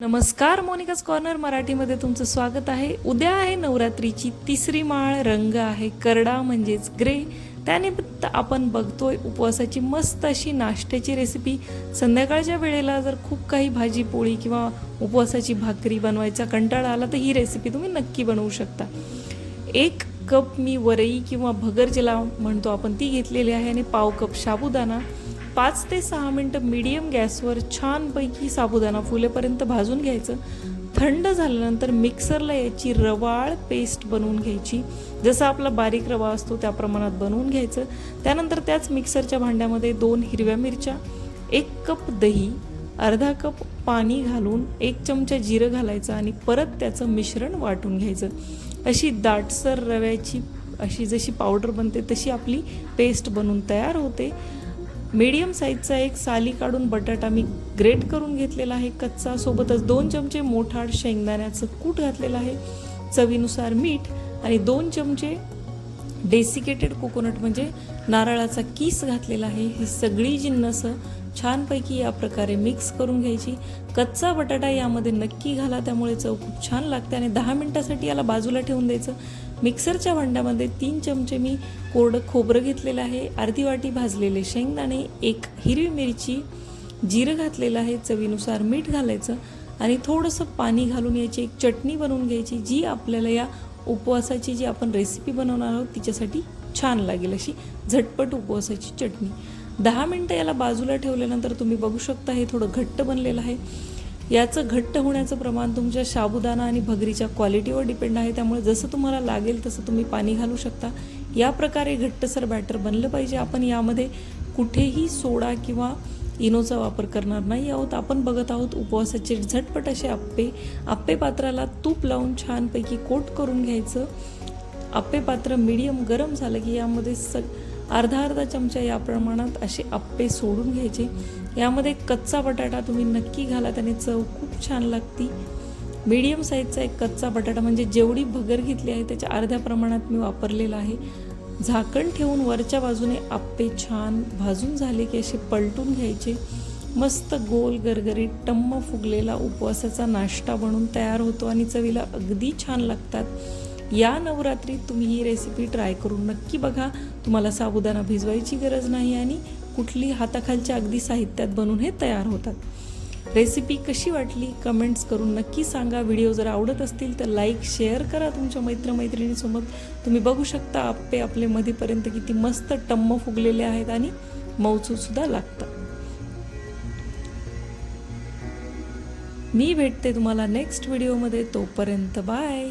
नमस्कार मोनिकाच कॉर्नर मराठीमध्ये तुमचं स्वागत आहे. उद्या आहे नवरात्रीची तिसरी माळ रंग आहे करडा म्हणजेच ग्रे. त्यानिमित्त आपण बघतोय उपवासाची मस्त अशी नाश्त्याची रेसिपी संध्याकाळच्या वेळेला जर खूप काही भाजी पोळी किंवा उपवासाची भाकरी बनवायचा कंटाळा आला तर ही रेसिपी तुम्ही नक्की बनवू शकता. एक कप मी वरई किंवा भगर ज्याला म्हणतो आपण ती घेतलेली आहे आणि पाव कप साबुदाणा. पाच ते सहा मिनटं मीडियम गॅसवर छानपैकी साबुदाणा फुलेपर्यंत भाजून घ्यायचं. थंड झाल्यानंतर मिक्सरला याची रवाळ पेस्ट बनवून घ्यायची. जसा आपला बारीक रवा असतो त्या प्रमाणात बनवून घ्यायचं. त्यानंतर त्याच मिक्सरच्या भांड्यामध्ये दोन हिरव्या मिरच्या एक कप दही अर्धा कप पाणी घालून एक चमचा जिरं घालायचं आणि परत त्याचं मिश्रण वाटून घ्यायचं. अशी दाटसर रव्याची अशी जशी पावडर बनते तशी आपली पेस्ट बनवून तयार होते. मीडियम साईजचा एक साली काढून बटाटा मी ग्रेट करून घेतलेला आहे. कच्चा सोबतच दोन चमचे मोठाड शेंगदाण्याचं कूट घातलेलं आहे. चवीनुसार मीठ आणि दोन चमचे डेसिकेटेड कोकोनट म्हणजे नारळाचा किस घातलेला आहे. ही सगळी जिन्नसं छानपैकी या प्रकारे मिक्स करून घ्यायची. कच्चा बटाटा यामध्ये नक्की घाला त्यामुळे चव खूप छान लागते आणि दहा मिनटासाठी याला बाजूला ठेवून द्यायचं. मिक्सरच्या भांड्यामध्ये तीन चमचे मी कोरडं खोबरं घेतलेलं आहे अर्धी वाटी भाजलेले शेंगदाणे एक हिरवी मिरची जिरं घातलेलं आहे चवीनुसार मीठ घालायचं आणि थोडंसं पाणी घालून याची एक चटणी बनवून घ्यायची जी आपल्याला या उपवासाची जी आपण रेसिपी बनवणार आहोत तिच्यासाठी छान लागेल अशी झटपट उपवासाची चटणी. दहा मिनटं याला बाजूला ठेवल्यानंतर तुम्ही बघू शकता हे थोडं घट्ट बनलेलं आहे. याचं घट्ट होण्याचं प्रमाण तुमच्या साबुदाणा आणि भगरीच्या क्वालिटीवर डिपेंड आहे. त्यामुळे जसं तुम्हाला लागेल तसं तुम्ही पाणी घालू शकता. या प्रकारे घट्टसर बॅटर बनलं पाहिजे. आपण यामध्ये कुठेही सोडा किंवा इनोचा वापर करणार नाही आहोत. आपण बघत आहोत उपवासाचे झटपट असे आप्पे. आप्पे पात्राला तूप लावून छानपैकी कोट करून घ्यायचं. आप्पे पात्र मीडियम गरम झालं की यामध्ये स अर्धा अर्धा चमचा या प्रमाणात असे आप्पे सोडून घ्यायचे. यामध्ये कच्चा बटाटा तुम्ही नक्की घाला त्याने चव खूप छान लागती. मीडियम साईजचा एक कच्चा बटाटा म्हणजे जेवढी भगर घेतली आहे त्याच्या अर्ध्या प्रमाणात मी वापरलेला आहे. झाकण ठेवून वरच्या बाजूने आप्पे छान भाजून झाले की असे पलटून घ्यायचे. मस्त गोल गरगरीत टम्म फुगलेला उपवासाचा नाश्ता बनून तयार होतो आणि चवीला अगदी छान लागतात. या नवरात्रीत तुम्ही ही रेसिपी ट्राय करून नक्की बघा. तुम्हाला साबुदाणा भिजवायची गरज नाही आणि कुठली हाताखालच्या अगदी साहित्यात बनवून हे तयार होतात. रेसिपी कशी वाटली? कमेंट्स करून नक्की सांगा. व्हिडिओ जर आवडत असतील तर लाईक शेअर करा तुमच्या मैत्रमैत्रिणीसोबत. तुम्ही बघू शकता आप्पे आपले मध्येपर्यंत किती मस्त टम्म फुगलेले आहेत आणि मौसूदसुद्धा लागतात. मी भेटते तुम्हाला नेक्स्ट व्हिडिओमध्ये तोपर्यंत बाय